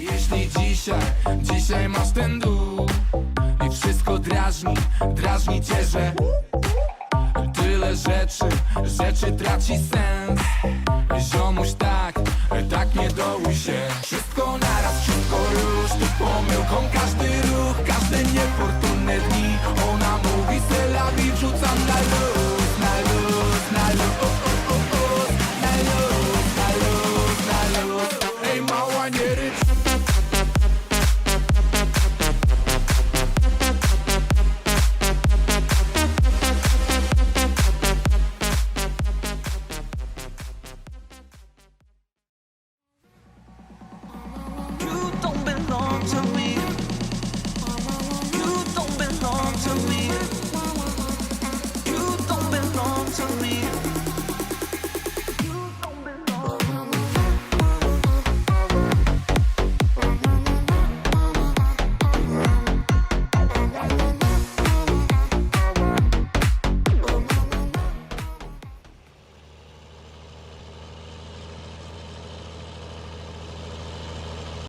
Jeśli dzisiaj, dzisiaj masz ten dół I wszystko drażni, drażni cię, że Tyle rzeczy, rzeczy traci sens. Ziomuś tak, tak nie dołuj się. Wszystko naraz, wszystko już Tu pomyłką każdy ruch, każde niefortunne belong to me.